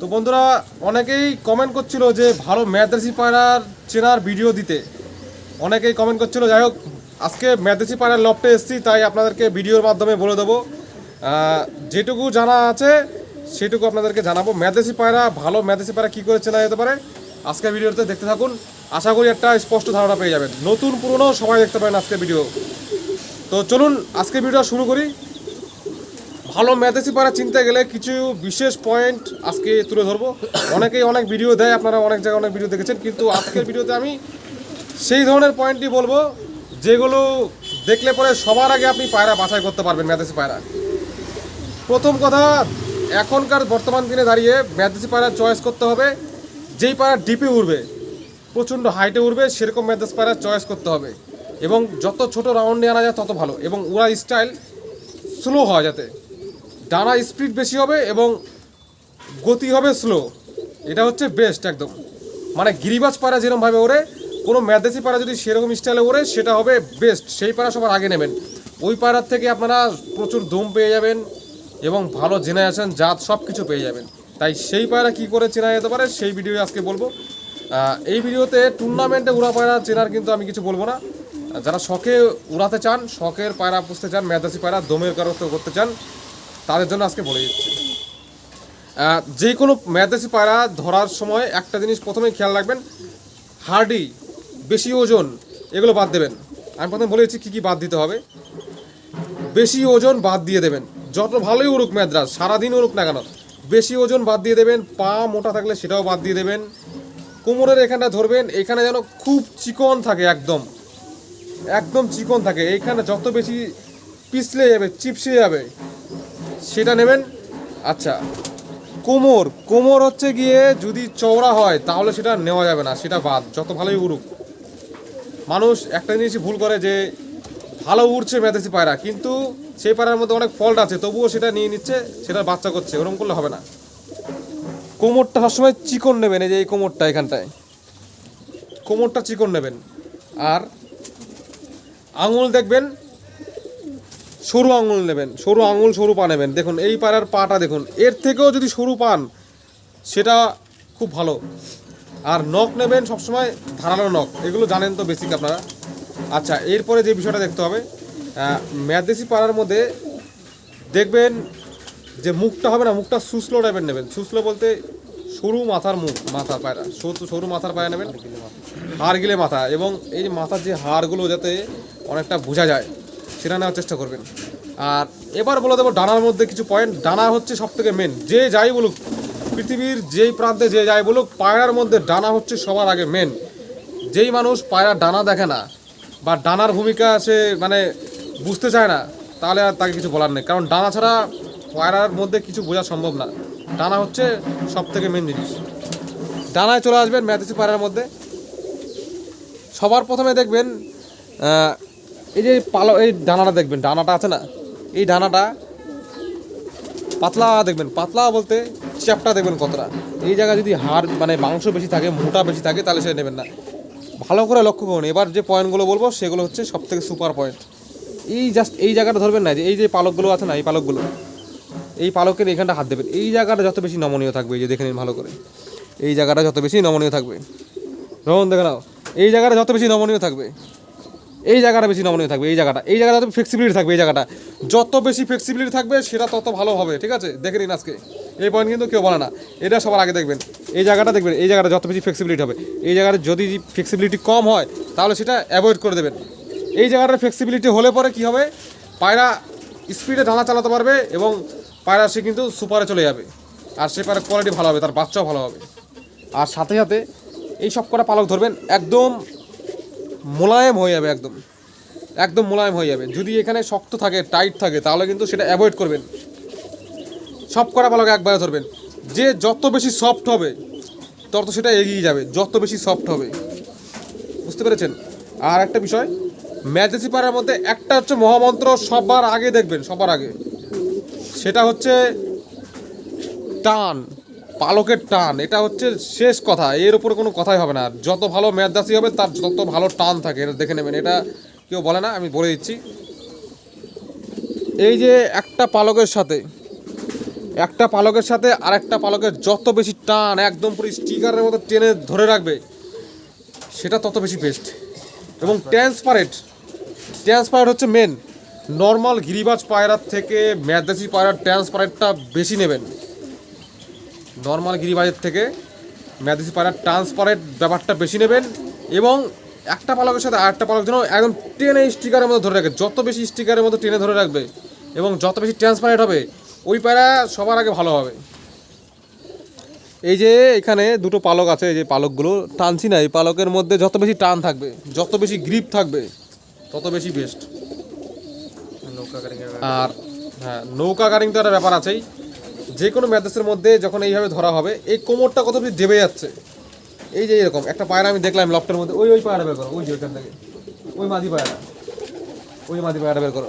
তো বন্ধুরা, অনেকেই কমেন্ট করছিল যে ভালো ম্যাদ্রাসি পায়রার চেনার ভিডিও দিতে। অনেকেই কমেন্ট করছিল, যাই হোক, আজকে ম্যাদ্রাসি পায়রার লফটে এসেছি, তাই আপনাদেরকে ভিডিওর মাধ্যমে বলে দেবো। যেটুকু জানা আছে, সেটুকু আপনাদেরকে জানাব। ম্যাদ্রাসি পায়রা, ভালো ম্যাদ্রাসি পায়রা কী করে চেনা যেতে পারে, আজকের ভিডিওতে দেখতে থাকুন। আশা করি একটা স্পষ্ট ধারণা পেয়ে যাবেন। নতুন পুরনো সবাই দেখতে পারেন আজকের ভিডিও তো চলুন আজকে ভিডিও শুরু করি। ভালো ম্যাথেসি পাড়া চিনতে গেলে কিছু বিশেষ পয়েন্ট আজকে তুলে ধরবো। অনেকেই অনেক ভিডিও দেয়, আপনারা অনেক জায়গায় অনেক ভিডিও দেখেছেন, কিন্তু আজকের ভিডিওতে আমি সেই ধরনের পয়েন্টই বলব, যেগুলো দেখলে পরে সবার আগে আপনি পায়রা বাছাই করতে পারবেন ম্যাথেসি পায়রা। প্রথম কথা, এখনকার বর্তমান দিনে দাঁড়িয়ে ম্যাথেসি পায়রা চয়েস করতে হবে, যেই পায়রা ডিপে উঠবে প্রচণ্ড হাইটে উঠবে সেরকম ম্যাথেস পায়রা চয়েস করতে হবে। এবং যত ছোট রাউন্ডে আনা যায়, তত ভালো। এবং ওরা স্টাইল স্লো হয় যাতে। ডানা স্পিড বেশি হবে এবং গতি হবে স্লো। এটা হচ্ছে বেস্ট একদম। মানে গিরিবাজ পাড়া যেরকমভাবে ওড়ে, কোনো ম্যাদেশি পাড়া যদি সেরকম স্টাইলে ওড়ে, সেটা হবে বেস্ট সেই পাড়া সবার আগে নেবেন। ওই পাড়ার থেকে আপনারা প্রচুর দম পেয়ে যাবেন এবং ভালো জেনে জেনারেশন জাত সব কিছু পেয়ে যাবেন। তাই সেই পায়রা কী করে চেনা যেতে পারে, সেই ভিডিও আজকে বলব। এই ভিডিওতে টুর্নামেন্টে উড়া পায়রা চেনার কিন্তু আমি কিছু বলব না। যারা শখে উড়াতে চান, শখের পায়রা পুষতে চান মেদাসি পায়রা দমের কারত্ব করতে চান তাদের জন্য আজকে বলে দিচ্ছি। যে কোনো ম্যাদেশি পায়রা ধরার সময় একটা জিনিস প্রথমেই খেয়াল রাখবেন হার্ডি বেশি ওজন, এগুলো বাদ দেবেন। আমি প্রথমে বলে দিচ্ছি কী কী বাদ দিতে হবে। বেশি ওজন বাদ দিয়ে দেবেন। যত ভালোই উড়ুক ম্যাদ্রাস সারাদিন উড়ুক না কেন, বেশি ওজন বাদ দিয়ে দেবেন, পা মোটা থাকলে সেটাও বাদ দিয়ে দেবেন। কোমরের এখানটা ধরবেন, এখানে যেন খুব চিকন থাকে একদম। একদম চিকন থাকে, এইখানে যত বেশি পিছলে যাবে, চিপসে যাবে সেটা নেবেন? আচ্ছা কোমর কোমর হচ্ছে গিয়ে যদি চওড়া হয়, তাহলে সেটা নেওয়া যাবে না, সেটা বাদ, যত ভালোই উড়ুক। মানুষ একটা জিনিসই ভুল করে যে, ভালো উড়ছে মেদেশি পায়রা, কিন্তু সেই পায়রার মধ্যে অনেক ফল্ট আছে, তবুও সেটা নিয়ে নিচ্ছে, সেটা বাচ্চা করছে, ওরকম করলে হবে না। কোমরটা সবসময় চিকন নেবেন, এই যে এই কোমরটা এখানটায়। কোমরটা চিকন নেবেন। আর আঙুল দেখবেন সরু আঙুল নেবেন, সরু আঙুল সরু পা নেবেন। দেখুন, এই পাড়ার পাটা দেখুন, এর থেকেও যদি সরু পান, সেটা খুব ভালো। আর নখ নেবেন সবসময় ধারালো নখ, এগুলো জানেন তো বেসিক আপনারা। আচ্ছা এরপরে যে বিষয়টা দেখতে হবে ম্যাদেশি পাড়ার মধ্যে দেখবেন যে মুখটা হবে না, মুখটা সুসলো টাইপের নেবেন। সুসলো বলতে সরু মাথার মুখ, মাথা পায়রা সরু মাথার পায়রা নেবেন, হাড় গিলে মাথা। এবং এই মাথার যে হাড়গুলো, যাতে অনেকটা বোঝা যায় সেটা নেওয়ার চেষ্টা করবেন। আর এবার বলে দেবো ডানার মধ্যে কিছু পয়েন্ট ডানা হচ্ছে সব থেকে মেন যে যাই বলুক, পৃথিবীর যেই প্রান্তে যে যাই বলুক, পায়রার মধ্যে ডানা হচ্ছে সবার আগে মেন যেই মানুষ পায়রার ডানা দেখে না বা ডানার ভূমিকা সে মানে বুঝতে চায় না, তাহলে আর তাকে কিছু বলার নেই। কারণ ডানা ছাড়া পায়রার মধ্যে কিছু বোঝা সম্ভব না। ডানা হচ্ছে সব থেকে মেন জিনিস। ডানায় চলে আসবেন ম্যাথিসি পায়রার মধ্যে। সবার প্রথমে দেখবেন এই যে পালো, এই ডানাটা দেখবেন, ডানাটা আছে না? এই ডানাটা পাতলা দেখবেন, পাতলা বলতে চ্যাপটা দেখবেন কতটা। এই জায়গায় যদি হাড় মানে মাংস বেশি থাকে, মোটা বেশি থাকে, তাহলে সে নেবেন না। ভালো করে লক্ষ্য করুন। এবার যে পয়েন্টগুলো বলব, সেগুলো হচ্ছে সব থেকে সুপার পয়েন্ট। এই জাস্ট, এই জায়গাটা ধরবেন না, যে এই যে পালকগুলো আছে না, এই পালকগুলো, এই পালকের এখানটা হাত দেবেন। এই জায়গাটা যত বেশি নমনীয় থাকবে, এই যে দেখে নিন ভালো করে। এই জায়গাটা যত বেশি নমনীয় থাকবে। রোহন, দেখে নাও। এই জায়গাটা যত বেশি নমনীয় থাকবে। এই জায়গাটা বেশি নমনীয় থাকবে, এই জায়গাটা। এই জায়গাটা ফ্লেক্সিবিলিটি থাকবে, এই জায়গাটা। যত বেশি ফ্লেক্সিবিলিটি থাকবে, সেটা তত ভালো হবে, ঠিক আছে? দেখে নিন আজকে। এই পয়েন্ট কিন্তু কেউ বলে না। এটা সবার আগে দেখবেন। এই জায়গাটা দেখবেন, এই জায়গাটা যত বেশি ফ্লেক্সিবিলিটি হবে। এই জায়গাটা যদি ফ্লেক্সিবিলিটি কম হয়, তাহলে সেটা অ্যাভয়েড করে দেবেন। এই জায়গাটার ফ্লেক্সিবিলিটি হলে পরে কি হবে? পায়রা স্পিডে ডানা চালাতে পারবে এবং পায়রা সে কিন্তু সুপারে চলে যাবে। আর সে পায়রা কোয়ালিটি ভালো হবে, তার বাচ্চাও ভালো হবে। আর সাথে সাথে এই সব কটা পালক ধরবেন, একদম মোলায়েম হয়ে যাবে একদম। একদম মোলায়েম হয়ে যাবে। যদি এখানে শক্ত থাকে, টাইট থাকে, তাহলে কিন্তু সেটা অ্যাভয়েড করবেন। সব কটা পালক একবারে ধরবেন। যে যত বেশি সফট হবে, তত সেটা এগিয়ে যাবে। যত বেশি সফট হবে। বুঝতে পেরেছেন? আর একটা বিষয় ম্যাজেসি পাড়ার মধ্যে একটা হচ্ছে মহামন্ত্র সবার আগে দেখবেন, সবার আগে। সেটা হচ্ছে টান। পালকের টান এটা হচ্ছে শেষ কথা এর উপরে কোনো কথাই হবে না। আর যত ভালো ম্যাদাসি হবে তার যত ভালো টান থাকে এটা দেখে নেবেন। এটা কেউ বলে না আমি বলে দিচ্ছি। এই যে একটা পালকের সাথে একটা পালকের সাথে আরেকটা পালকের যত বেশি টান একদম পুরো স্টিকারের মতো টেনে ধরে রাখবে সেটা তত বেশি বেস্ট এবং ট্রান্সপারেন্ট ট্রান্সপারেন্ট হচ্ছে মেন নর্মাল গিরিবাজ পায়রার থেকে ম্যাদাসি পায়রার ট্রান্সপারেন্টটা বেশি নেবেন। নর্মাল গিরিবাজের থেকে ম্যাদাসি পায়রার ট্রান্সপারেন্ট ব্যাপারটা বেশি নেবেন এবং একটা পালকের সাথে আরেকটা পালক যেন একদম টেনে স্টিকারের মতো ধরে রাখে যত বেশি স্টিকারের মতো টেনে ধরে রাখবে এবং যত বেশি ট্রান্সপারেন্ট হবে ওই পায়রা সবার আগে ভালো হবে। এই যে এখানে দুটো পালক আছে এই যে পালকগুলো টানছি না এই পালকের মধ্যে যত বেশি টান থাকবে যত বেশি গ্রিপ থাকবে তত বেশি বেস্ট নৌকা আর হ্যাঁ নৌকা কারিং তো একটা ব্যাপার আছেই। যে কোনো ম্যাথেসের মধ্যে যখন এইভাবে ধরা হবে, এই কোমরটা কত বেশি দেবে যাচ্ছে? এই যে এরকম, একটা পায়রা আমি দেখলাম লফটের মধ্যে, ওই ওই পায়রা বের করো, ওই যে ওইখান থেকে, ওই মাদি পায়রা, ওই মাদি পায়রা বের করো।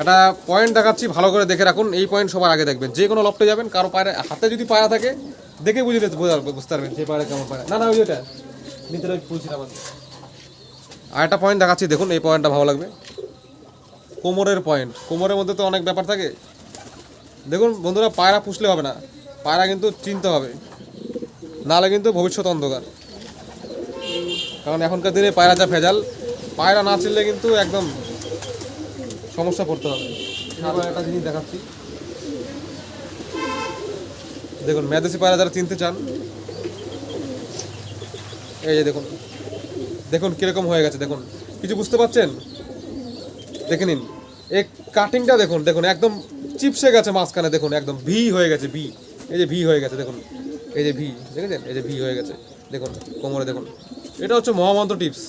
একটা পয়েন্ট দেখাচ্ছি, ভালো করে দেখে রাখুন, এই পয়েন্ট সবার আগে দেখবেন। যে কোনো লফটে যাবেন, কারও পায়রা, হাতে যদি পায়রা থাকে, দেখে বোঝা বুঝতে পারবেন যে পায়রা কেমন পায়রা। না না, ওই ওইটা নিচের ওই আর একটা পয়েন্ট দেখাচ্ছি, দেখুন, এই পয়েন্টটা ভালো লাগবে। কোমরের পয়েন্ট কোমরের মধ্যে তো অনেক ব্যাপার থাকে। দেখুন বন্ধুরা, পায়রা পুষলে হবে না। পায়রা কিন্তু চিনতে হবে। নাহলে কিন্তু ভবিষ্যৎ অন্ধকার। কারণ এখনকার দিনে পায়রা যা ভেজাল, পায়রা না চিনলে কিন্তু একদম সমস্যা পড়তে হবে। একটা জিনিস দেখাচ্ছি। দেখুন, মেদেশি পায়রা যারা চিনতে চান, এই যে দেখুন। দেখুন কীরকম হয়ে গেছে, দেখুন। কিছু বুঝতে পারছেন? দেখে নিন। এই কাটিংটা দেখুন দেখুন, একদম চিপসে গেছে মাঝখানে, দেখুন, একদম ভি হয়ে গেছে, ভি। এই যে ভি হয়ে গেছে, দেখুন। এই যে ভি, দেখেছেন? এই যে ভি হয়ে গেছে, দেখুন, কোমরে দেখুন। এটা হচ্ছে মহামন্ত্র টিপস।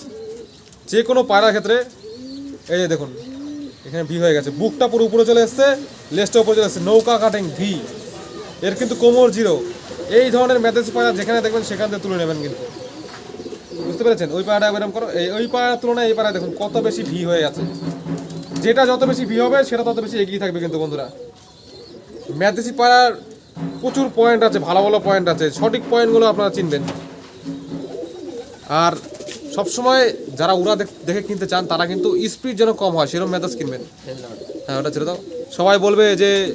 যে কোনো পায়রার ক্ষেত্রে, এই যে দেখুন, এখানে ভি হয়ে গেছে। বুকটা পুরো উপরে চলে এসছে, লেজটা উপরে চলে এসছে। নৌকা কাটিং, ভি। এর কিন্তু কোমর জিরো। এই ধরনের মেদেজ পায়রা যেখানে দেখবেন, সেখান থেকে তুলে নেবেন কিন্তু। বুঝতে পেরেছেন? ওই পায়রাটা এরকম করো, এই ওই পায়রার তুলনায় এই পায়রা দেখুন, কত বেশি ভি হয়ে আছে। যেটা যত বেশি ভি হবে, সেটা তত বেশি এগিয়ে থাকবে কিন্তু বন্ধুরা। ম্যাথেসি পায়রার প্রচুর পয়েন্ট আছে, ভালো ভালো পয়েন্ট আছে। সঠিক পয়েন্টগুলো আপনারা চিনবেন। আর সবসময় যারা উড়া দেখ- কিনতে চান, তারা কিন্তু স্পিড যেন কম হয়, সেরকম মেজাজ কিনবেন। হ্যাঁ ওটা ছেড়ে দাও। সবাই বলবে যে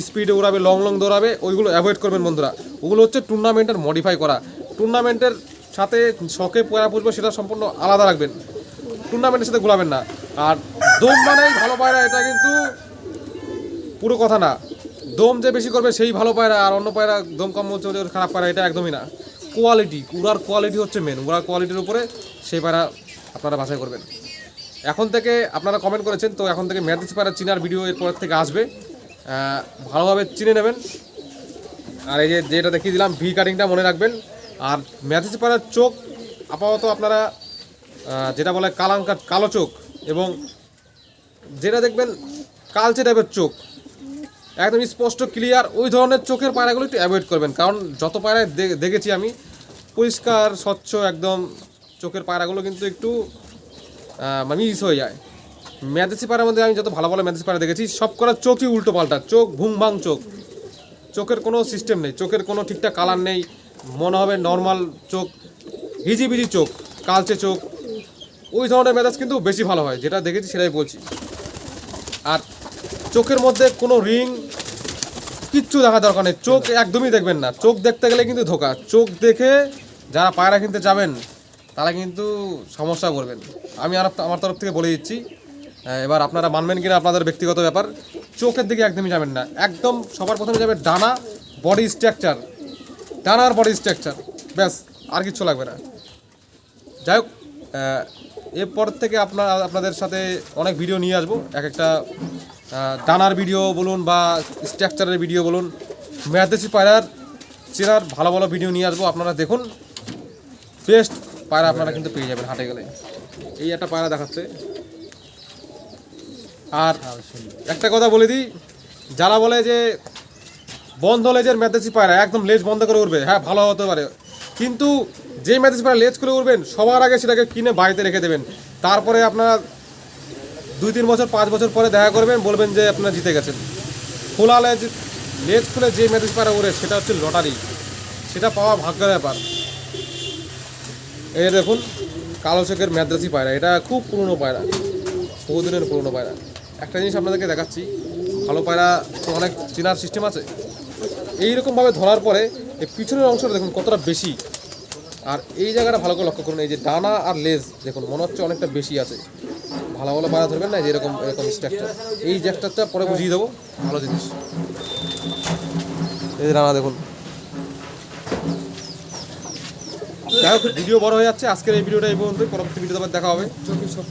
স্পিডে উড়াবে লং লং দৌড়াবে, ওইগুলো অ্যাভয়েড করবেন বন্ধুরা। ওগুলো হচ্ছে টুর্নামেন্টের মডিফাই করা। টুর্নামেন্টের সাথে শখে পয়রা পুষবো, সেটা সম্পূর্ণ আলাদা রাখবেন। টুর্নামেন্টের সাথে ঘোরাবেন না। আর দম মানেই ভালো পায়রা, এটা কিন্তু পুরো কথা না। দম যে বেশি করবে সেই ভালো পায়রা, আর অন্য পায়রা দম কম চলে খারাপ পায়রা, এটা একদমই না। কোয়ালিটি উড়ার কোয়ালিটি হচ্ছে মেন উড়ার কোয়ালিটির উপরে সেই পায়রা আপনারা বাছাই করবেন। এখন থেকে আপনারা কমেন্ট করেছেন, তো এখন থেকে ম্যাথিস পায়রা চিনার ভিডিও এরপর থেকে আসবে। ভালোভাবে চিনে নেবেন। আর এই যে যেটা দেখিয়ে দিলাম ভি কাটিংটা মনে রাখবেন। আর ম্যাথিস পায়রার চোখ আপাতত আপনারা যেটা বলে কালাঙ্কা কালো চোখ এবং যেটা দেখবেন কালচে টাইপের চোখ। একদম স্পষ্ট ক্লিয়ার ওই ধরনের চোখের পায়রাগুলো একটু অ্যাভয়েড করবেন। কারণ যত পায়রায় দেখেছি আমি, পরিষ্কার, স্বচ্ছ একদম চোখের পায়রাগুলো কিন্তু একটু মানে মিস হয়ে যায়। ম্যাদেশি পায়রার মধ্যে আমি যত ভালো ভালো ম্যাদেশি পায়রা দেখেছি, সব করার চোখই উল্টো পাল্টা চোখ ভুং ভাং চোখ। চোখের কোনো সিস্টেম নেই, চোখের কোনো ঠিকঠাক কালার নেই, মনে হবে নর্মাল চোখ, হিজিবিজি চোখ, কালচে চোখ। ওই ধরনের মেজাজ কিন্তু বেশি ভালো হয়, যেটা দেখেছি সেটাই বলছি। আর চোখের মধ্যে কোনো রিং কিচ্ছু দেখা দরকার নেই। চোখ একদমই দেখবেন না। চোখ দেখতে গেলে কিন্তু ধোকা। চোখ দেখে যারা পায়রা কিনতে যাবেন, তারা কিন্তু সমস্যা করবেন আমি আর আমার তরফ থেকে বলে দিচ্ছি এবার আপনারা মানবেন কিনা আপনাদের ব্যক্তিগত ব্যাপার, চোখের দিকে একদমই যাবেন না। একদম সবার প্রথমে যাবে ডানা বডি স্ট্রাকচার ডানার বডি স্ট্রাকচার ব্যাস, আর কিচ্ছু লাগবে না। যাই হোক এরপর থেকে আপনার, আপনাদের সাথে অনেক ভিডিও নিয়ে আসব। এক একটা ডানার ভিডিও বলুন বা স্ট্রাকচারের ভিডিও বলুন। ম্যাদেশি পায়রার চেনার ভালো ভালো ভিডিও নিয়ে আসব। আপনারা দেখুন বেস্ট পায়রা আপনারা কিন্তু পেয়ে যাবেন হাটে গেলে। এই একটা পায়রা দেখাচ্ছে। আর একটা কথা বলে দিই, যারা বলে যে বন্ধ লেজের ম্যাদেশি পায়রা, একদম লেজ বন্ধ করে উঠবে হ্যাঁ ভালো হতে পারে। কিন্তু যে ম্যাদেশি পায়রা লেজ করে উঠবেন, সবার আগে সেটাকে কিনে বাড়িতে রেখে দেবেন। তারপরে আপনারা দুই, তিন বছর, পাঁচ বছর পরে দেখা করবেন, বলবেন যে আপনারা জিতে গেছেন। খোলা লেজ লেজ খুলে যে ম্যাদেশি পায়রা উড়ে সেটা হচ্ছে লটারি। সেটা পাওয়া ভাগ্যের ব্যাপার। এই দেখুন, কালো চোখের ম্যাদ্রাসি পায়রা, এটা খুব পুরনো পায়রা। বহুদিনের পুরনো পায়রা। একটা জিনিস আপনাদেরকে দেখাচ্ছি, ভালো পায়রা অনেক চেনার সিস্টেম আছে। এইরকমভাবে ধরার পরে এই পিছনের অংশটা দেখুন কতটা বেশি। আর এই জায়গাটা ভালো করে লক্ষ্য করুন, এই যে ডানা আর লেজ, দেখুন, মনে হচ্ছে অনেকটা বেশি আছে। ভালো ভালো পায়রা ধরবেন না এরকম এরকম স্ট্রাকচার এই স্ট্রাকচারটা পরে বুঝিয়ে দেবো, ভালো জিনিস। এই ডানা, দেখুন। যাই হোক, ভিডিও বড় হয়ে যাচ্ছে। আজকের এই ভিডিওটা এই পর্যন্ত পরবর্তী ভিডিওতে আবার দেখা হবে। চব্বিশ সব